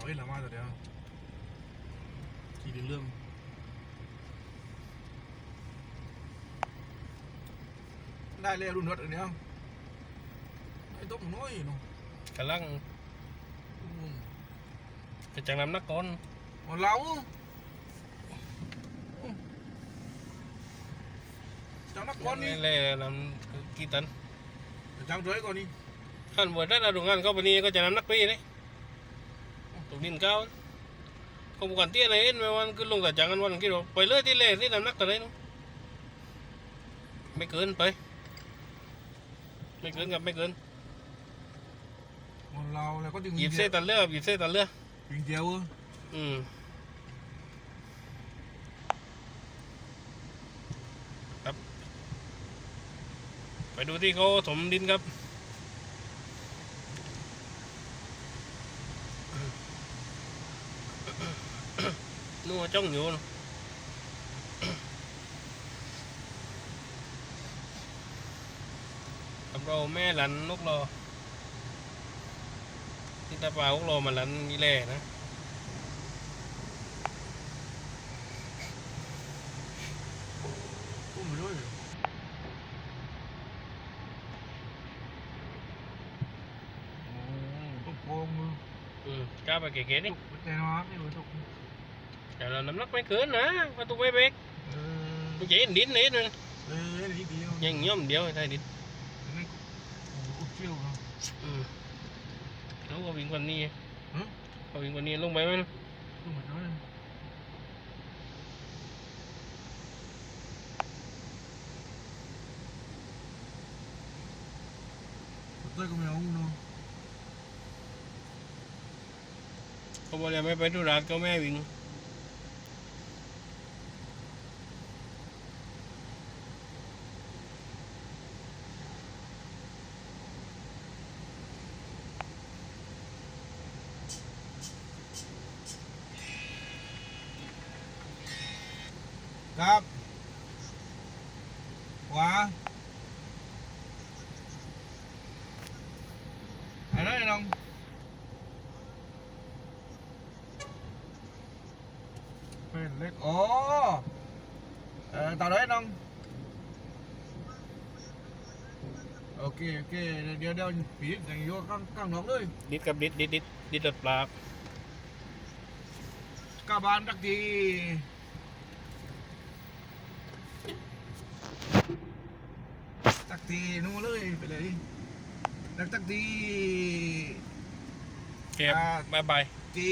เอ้ยละมาแต่เดียวขี่ดินเรื่องได้เลยรุ่นรถอันเนี้ยไอ้ต๊กน้อยเนาะกำลังอืมจะจังนำนักก่อนของเราจังนักบอลนี่เล่นำกี่ตันจังเฉยก่อนนี่ขั้นบวชได้เราดูงานเข้าไปนี่ก็จะนำนักปีเลย ตกดินเก้าเขาบุกันเตี้ยอะไรเอ็นไม่วันคือลงแต่จังกันวันกิโลไปเลยที่เล่ที่นำนักตัวไหนนู้ไม่เกินไป ไม่เกินกับไม่เกินของเราแล้วก็ดึงหยิบเส้นตันเลือหยิบเส้นตันเลือยิงเดียวอืมครับไปดูที่เขาถมดินครับ นัวจ้องอยู่นะกับเราแม่หลันนกรอที่ตาปลานกรอมาหลันนี่แหล่นะพุ่งไปด้วยโอ้ตุ๊กโกงมืออืมกล้าไปเก๋ๆนี่แต่น้องนี่มันตุ๊ก แต่เราน้ำหนักไม่เกินนะประตูไม่เบรกเออมันจะเห็นดินนิดนึงเออนิดเดียวยังย่อมเดียวไทยดินนี่โอ้โหอุดเชี่ยวเนาะอืมแล้วก็วิ่งกวันนี้ฮะก็วิ่งกวันนี้ลงไปมันดูเหมือนกันเลยเต้ยก็ไม่เอาเนาะเขาบอกเลยไม่ไปธุระก็แม่วิ่ง ครับ ขวาไหนได้น้องเป็นเล็กโอ๋อเออต่อได้น้องโอเคโอเคเดี๋ยวเดี๋ยวปีดอย่างโยข้างข้างน้องเลยดิดกับดิดดิดดิดดิดรถปลาบกาบานตักที ตักทีนู่นเลยไปเลยตักตักทีเก็บอ่าบายบายที